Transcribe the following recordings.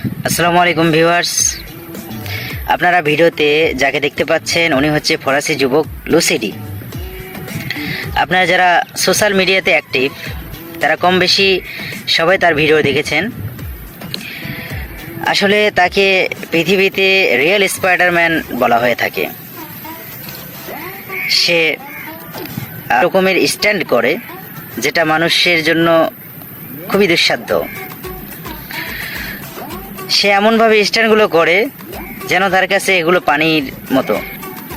আসসালামু আলাইকুম ভিউয়ার্স। আপনারা ভিডিওতে যাকে দেখতে পাচ্ছেন, উনি হচ্ছে ফরাসি যুবক লুসিডি। আপনারা যারা সোশ্যাল মিডিয়াতে অ্যাক্টিভ, তারা কম বেশি সবাই তার ভিডিও দেখেছেন। আসলে তাকে পৃথিবীতে রিয়েল স্পাইডারম্যান বলা হয়ে থাকে। সে রকমের স্ট্যান্ড করে, যেটা মানুষের জন্য খুবই দুঃসাধ্য। সে এমনভাবে স্ট্যান্ডগুলো করে যেন তার কাছে এগুলো পানির মতো।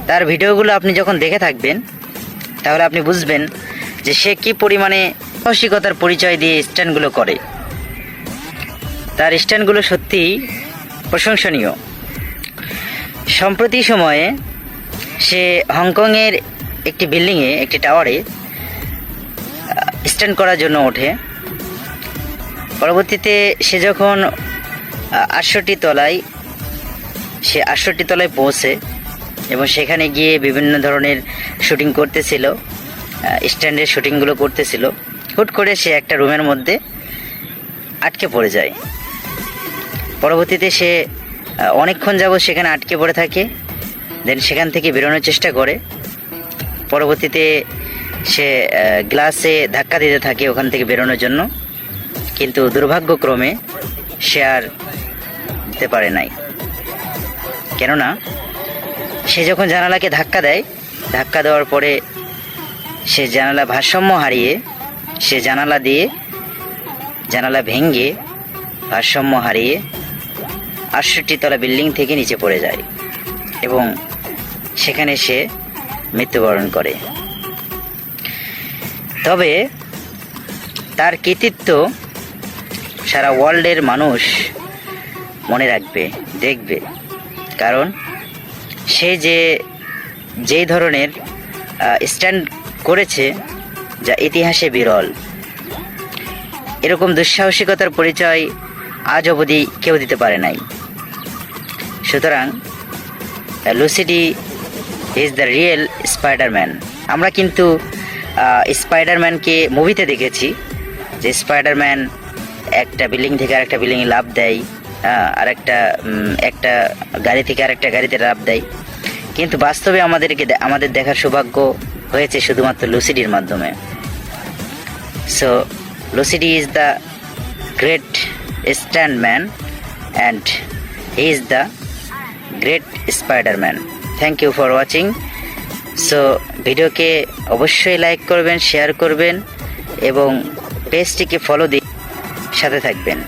তার ভিডিওগুলো আপনি যখন দেখে থাকবেন, তাহলে আপনি বুঝবেন যে সে কী পরিমাণে সাহসিকতার পরিচয় দিয়ে স্ট্যান্ডগুলো করে। তার স্ট্যান্ডগুলো সত্যিই প্রশংসনীয়। সম্প্রতি সময়ে সে হংকংয়ের একটি বিল্ডিংয়ে, একটি টাওয়ারে স্ট্যান্ড করার জন্য ওঠে। পরবর্তীতে সে যখন আটষট্টি তলায়, সে আটষট্টি তলায় পৌঁছে এবং সেখানে গিয়ে বিভিন্ন ধরনের শুটিং করতেছিল স্ট্যান্ডের শুটিংগুলো করতেছিল। হুট করে সে একটা রুমের মধ্যে আটকে পড়ে যায়। পরবর্তীতে সে অনেকক্ষণ যাবৎ সেখানে আটকে পড়ে থাকে, দেন সেখান থেকে বেরোনোর চেষ্টা করে। পরবর্তীতে সে গ্লাসে ধাক্কা দিতে থাকে ওখান থেকে বেরোনোর জন্য। কিন্তু দুর্ভাগ্যক্রমে সে আর দিতে পারে নাই। কেননা, সে যখন জানালাকে ধাক্কা দেয়, ধাক্কা দেওয়ার পরে সে জানালা ভারসাম্য হারিয়ে, সে জানালা দিয়ে জানালা ভেঙে ভারসাম্য হারিয়ে আটষট্টি তলা বিল্ডিং থেকে নিচে পড়ে যায় এবং সেখানে সে মৃত্যুবরণ করে। তবে তার কৃতিত্ব সারা ওয়ার্ল্ডের মানুষ মনে রাখবে, দেখবে। কারণ সে যে, যেই ধরনের স্ট্যান্ড করেছে যা ইতিহাসে বিরল। এরকম দুঃসাহসিকতার পরিচয় আজ অবধি কেউ দিতে পারে নাই। সুতরাং Lucidi is the real Spiderman. আমরা কিন্তু স্পাইডারম্যানকে মুভিতে দেখেছি, যে স্পাইডারম্যান একটা বিল্ডিং থেকে আরেকটা বিল্ডিংয়ে লাভ দেয় হ্যাঁ, আর একটা একটা গাড়ি থেকে আরেকটা গাড়িতে লাভ দেয়। কিন্তু বাস্তবে আমাদেরকে আমাদের দেখার সৌভাগ্য হয়েছে শুধুমাত্র লুসিডির মাধ্যমে। So Lucidi is the great stand man and he is the great spider man thank you for watching so ভিডিওকে অবশ্যই লাইক করবেন শেয়ার করবেন এবং পেজটিকে ফলো দিয়ে সাথে থাকবেন।